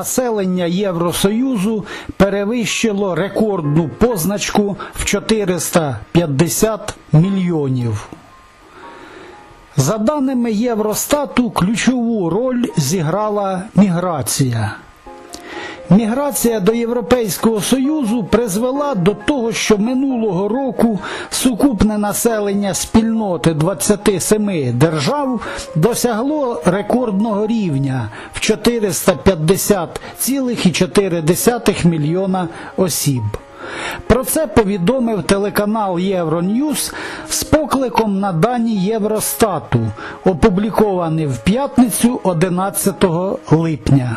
населення Євросоюзу перевищило рекордну позначку в 450 мільйонів. За даними Євростату, ключову роль зіграла міграція. Міграція до Європейського Союзу призвела до того, що минулого року сукупне населення спільноти 27 держав досягло рекордного рівня в 450,4 мільйона осіб. Про це повідомив телеканал Євроньюз з покликом на дані Євростату, опублікований в п'ятницю 11 липня.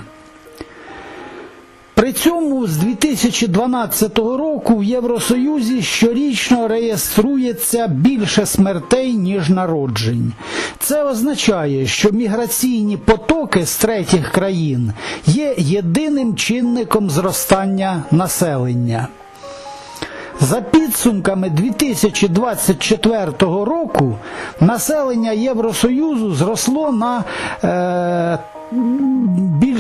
При цьому з 2012 року в Євросоюзі щорічно реєструється більше смертей, ніж народжень. Це означає, що міграційні потоки з третіх країн є єдиним чинником зростання населення. За підсумками 2024 року населення Євросоюзу зросло на е,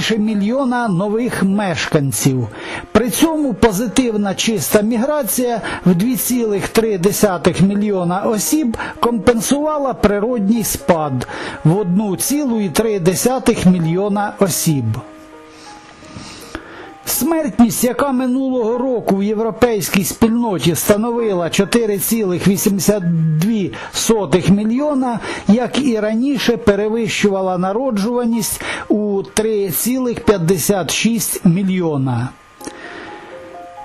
більше мільйона нових мешканців. При цьому позитивна чиста міграція в 2,3 мільйона осіб компенсувала природній спад в 1,3 мільйона осіб. Смертність, яка минулого року в європейській спільноті становила 4,82 мільйона, як і раніше перевищувала народжуваність у 3,56 мільйона.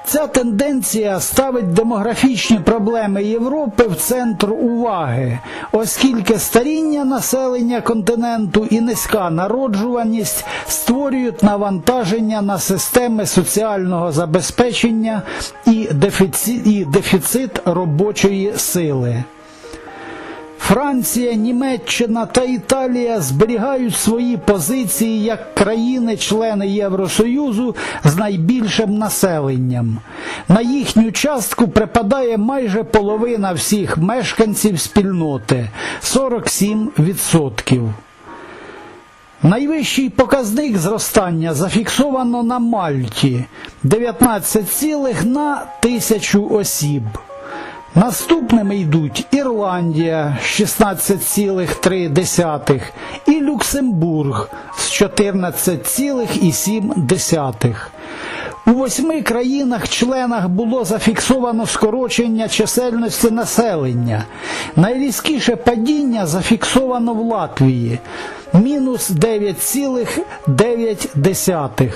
Ця тенденція ставить демографічні проблеми Європи в центр уваги, оскільки старіння населення континенту і низька народжуваність створюють навантаження на системи соціального забезпечення і дефіцит, робочої сили. Франція, Німеччина та Італія зберігають свої позиції як країни-члени Євросоюзу з найбільшим населенням. На їхню частку припадає майже половина всіх мешканців спільноти 47%. Найвищий показник зростання зафіксовано на Мальті 19 тисячу осіб. Наступними йдуть Ірландія з 16,3 і Люксембург з 14,7. У восьми країнах-членах було зафіксовано скорочення чисельності населення. Найрізкіше падіння зафіксовано в Латвії мінус 9,9.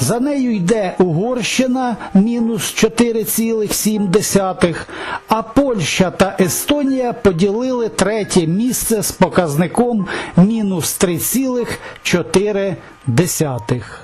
За нею йде Угорщина мінус 4,7, а Польща та Естонія поділили третє місце з показником мінус 3,4.